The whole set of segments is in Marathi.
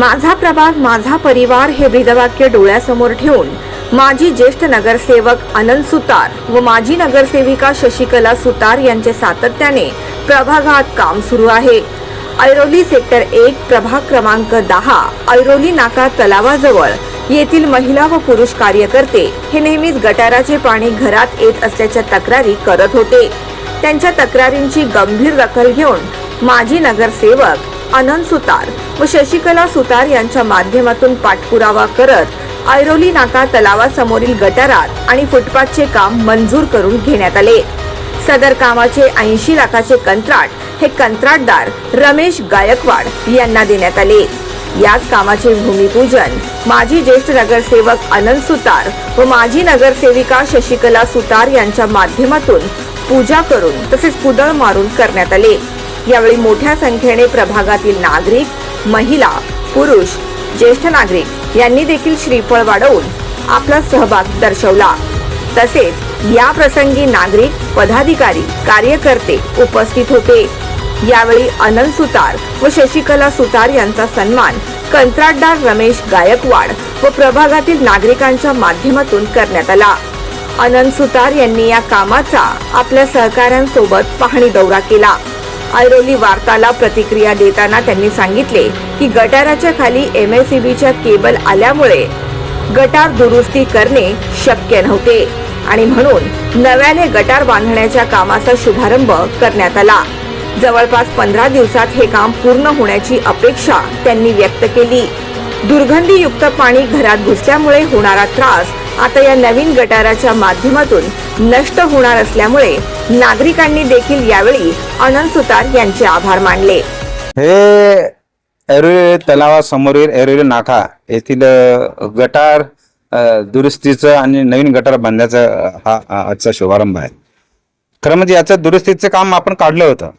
माझा प्रभाग माझा परिवार हे ब्रीदवाक्य डोळ्यासमोर ठेवून माजी ज्येष्ठ नगरसेवक अनंत सुतार व माजी नगरसेविका शशिकला सुतार यांचे सातत्याने प्रभागात काम सुरू आहे. ऐरोली सेक्टर एक प्रभाग क्रमांक दहा ऐरोली नाका तलावाजवळ येथील महिला व पुरुष कार्यकर्ते हे नेहमीच गटाराचे पाणी घरात येत असल्याच्या तक्रारी करत होते. त्यांच्या तक्रारींची गंभीर दखल घेऊन माजी नगरसेवक अनंत सुतार व शशिकला सुतार यांच्या माध्यमातून पाठपुरावा करत ऐरोली नाका तलावासमोरील गटारात आणि फुटपाथचे काम मंजूर करून घेण्यात आले. सदर कामाचे ऐंशी लाखाचे कंत्राट हे कंत्राटदार रमेश गायकवाड यांना देण्यात आले. याच कामाचे भूमिपूजन माजी ज्येष्ठ नगरसेवक अनंत सुतार व माजी नगरसेविका शशिकला सुतार यांच्या माध्यमातून पूजा करून तसेच कुदळ मारून करण्यात आले. यावेळी मोठ्या संख्येने प्रभागातील नागरिक महिला पुरुष ज्येष्ठ नागरिक यांनी देखील श्रीफळ वाढवून आपला सहभाग दर्शवला. तसेच या प्रसंगी नागरिक पदाधिकारी कार्यकर्ते उपस्थित होते. यावेळी अनंत सुतार व शशिकला सुतार यांचा सन्मान कंत्राटदार रमेश गायकवाड व प्रभागातील नागरिकांच्या माध्यमातून करण्यात आला. अनंत सुतार यांनी या कामाचा आपल्या सहकाऱ्यांसोबत पाहणी दौरा केला. ऐरोली वार्ताला प्रतिक्रिया देताना त्यांनी सांगितले की गटाराच्या खाली एम एस सी बीच्या केबल आल्यामुळे गटार दुरुस्ती करणे शक्य नव्हते. आणि म्हणून नव्याने गटार बांधण्याच्या कामाचा शुभारंभ करण्यात आला. जवळपास पंधरा दिवसात हे काम पूर्ण होण्याची अपेक्षा त्यांनी व्यक्त केली. दुर्गंधीयुक्त पाणी घरात घुसल्यामुळे होणारा त्रास आता या नवीन गटाराच्या माध्यमातून नष्ट होणार असल्यामुळे नागरिकांनी देखील यावेळी अनंत सुतार यांचे आभार मानले. हे एरोली तलावासमोरील एरोली नाका येथील गटार दुरुस्तीचं आणि नवीन गटार बांधण्याचा हा आजचा शुभारंभ आहे. खरं म्हणजे याचं दुरुस्तीचं काम आपण काढलं होतं.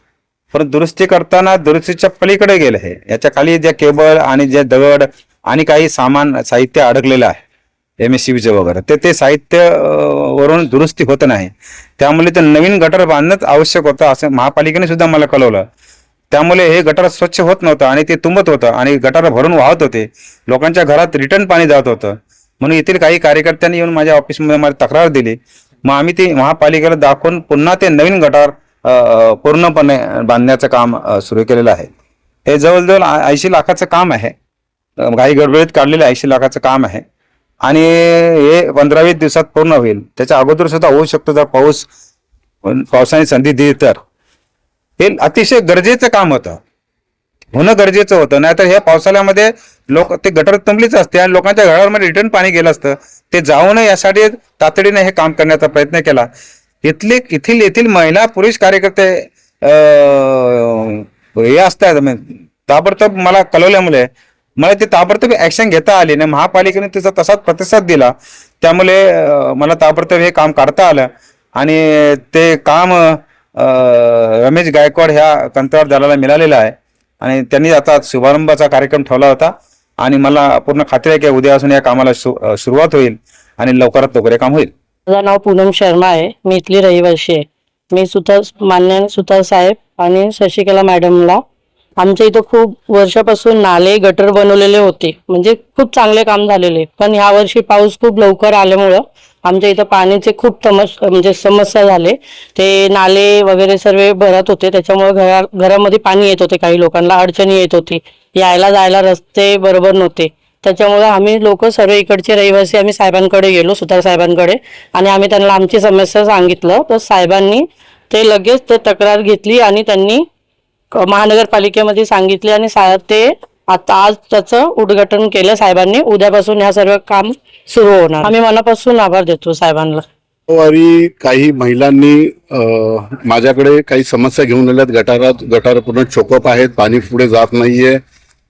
पण दुरुस्ती करताना दुरुस्तीच्या पलीकडे गेलं हे. याच्या खाली ज्या केबल आणि जे दगड आणि काही सामान साहित्य अडकलेलं आहे. एम एस सी वगैरे. तर ते साहित्य वरून दुरुस्ती होत नाही. त्यामुळे ते नवीन गटार बांधणंच आवश्यक होतं असं महापालिकेने सुद्धा मला कळवलं. त्यामुळे हे गटार स्वच्छ होत नव्हतं आणि ते तुंबत होतं आणि गटार भरून वाहत होते. लोकांच्या घरात रिटर्न पाणी जात होतं. म्हणून येथील काही कार्यकर्त्यांनी येऊन माझ्या ऑफिसमध्ये मला तक्रार दिली. मग आम्ही ते महापालिकेला दाखवून पुन्हा ते नवीन गटार पूर्णपणे बांधण्याचं काम सुरू केलेलं आहे. हे जवळजवळ ऐंशी लाखाचं काम आहे. काही गडबडीत काढलेलं ऐंशी लाखाचं काम आहे. आणि हे पंधरा वीस दिवसात पूर्ण होईल. त्याच्या अगोदर सुद्धा होऊ शकतो जर पाऊस पावसाने संधी दिली तर. हे अतिशय गरजेचं काम होतं. होणं गरजेचं होतं. नाहीतर हे पावसाळ्यामध्ये लोक ते गटर तुंबलीच असते आणि लोकांच्या घरामध्ये रिटर्न पाणी गेलं असतं. ते जाऊ नये यासाठी तातडीने हे काम करण्याचा प्रयत्न केला. इथले येथील येथील महिला पुरुष कार्यकर्ते हे असतात. म्हणजे ताबडतोब मला कळवल्यामुळे मला ते ताबडतोब ऍक्शन घेता आली नाही. महापालिकेने त्याचा तसाच प्रतिसाद दिला. त्यामुळे मला ताबडतोब हे काम काढता आलं. आणि ते काम रमेश गायकवाड ह्या कंत्राटदाराला मिळालेलं आहे. आणि त्यांनी आता शुभारंभाचा कार्यक्रम ठेवला होता. आणि मला पूर्ण खात्री आहे की उद्यापासून या कामाला सु- सुरुवात होईल आणि लवकरात लवकर हे काम होईल. माझं नाव पूनम शर्मा आहे. मी इथली रहिवासी आहे. मी सुतार मान्य सुतार साहेब आणि शशिकला मॅडमला आमच्या इथं खूप वर्षापासून नाले गटर बनवलेले होते. म्हणजे खूप चांगले काम झालेले. पण ह्या वर्षी पाऊस खूप लवकर आल्यामुळं आमच्या इथं पाण्याचे खूप तमस म्हणजे समस्या झाले. ते नाले वगैरे सर्व भरत होते. त्याच्यामुळे घरा घरामध्ये पाणी येत होते काही लोकांना. अडचणी येत होती. यायला जायला रस्ते बरोबर नव्हते. त्याच्यामुळे आम्ही लोक सर्व इकडचे रहिवासी आम्ही साहेबांकडे गेलो सुतार साहेबांकडे. आणि आम्ही त्यांना आमची समस्या सांगितलं. तर साहेबांनी ते लगेच ते तक्रार घेतली आणि त्यांनी महानगरपालिकेमध्ये सांगितले आणि सा ते आता आज त्याचं उद्घाटन केलं साहेबांनी. उद्यापासून ह्या सर्व काम सुरू होणार. आम्ही मनापासून आभार देतो साहेबांना. वारी काही महिलांनी माझ्याकडे काही समस्या घेऊन आल्यात. गटारात गटार पूर्ण चोकप आहेत पाणी पुढे जात नाहीये.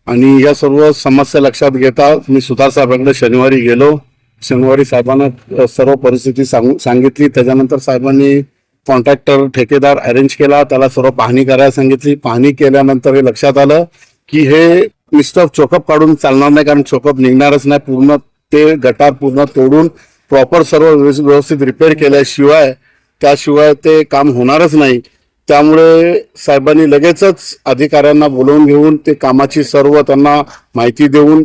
आणि या सर्व समस्या लक्षात घेता मी सुतार साहेबांकडे शनिवारी गेलो. शनिवारी साहेबांना सर्व परिस्थिती सांगू सांगितली. त्याच्यानंतर साहेबांनी कॉन्ट्रॅक्टर ठेकेदार अरेंज केला त्याला सर्व पाहणी करायला सांगितली. पाहणी केल्यानंतर हे लक्षात आलं की हे नुसतं चोकअप काढून चालणार नाही कारण चोकअप निघणारच नाही. पूर्ण ते गटार पूर्ण तोडून प्रॉपर सर्व व्यवस्थित रिपेअर केल्याशिवाय त्याशिवाय ते काम होणारच नाही. त्यामुळे साहेबांनी लगेचच अधिकाऱ्यांना बोलवून घेऊन ते कामाची सर्व त्यांना माहिती देऊन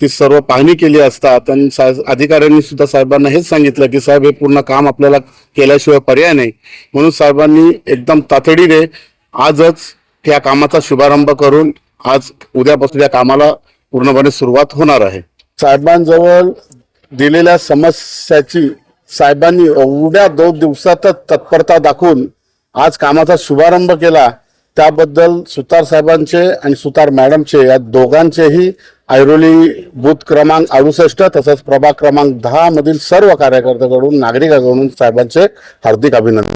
ती सर्व पाहणी केली असता त्यांनी साहेब अधिकाऱ्यांनी सुद्धा साहेबांना हेच सांगितलं की साहेब हे पूर्ण काम आपल्याला केल्याशिवाय पर्याय नाही. म्हणून साहेबांनी एकदम तातडीने आजच या कामाचा शुभारंभ करून आज उद्यापासून या कामाला पूर्णपणे सुरुवात होणार आहे. साहेबांजवळ दिलेल्या समस्याची साहेबांनी एवढ्या दोन दिवसातच तत्परता दाखवून आज कामाचा शुभारंभ केला. त्याबद्दल सुतार साहेबांचे आणि सुतार मॅडमचे या दोघांचेही ऐरोली बूथ क्रमांक अडुसष्ट तसंच प्रभाग क्रमांक दहा मधील सर्व कार्यकर्त्याकडून नागरिकांकडून साहेबांचे हार्दिक अभिनंदन.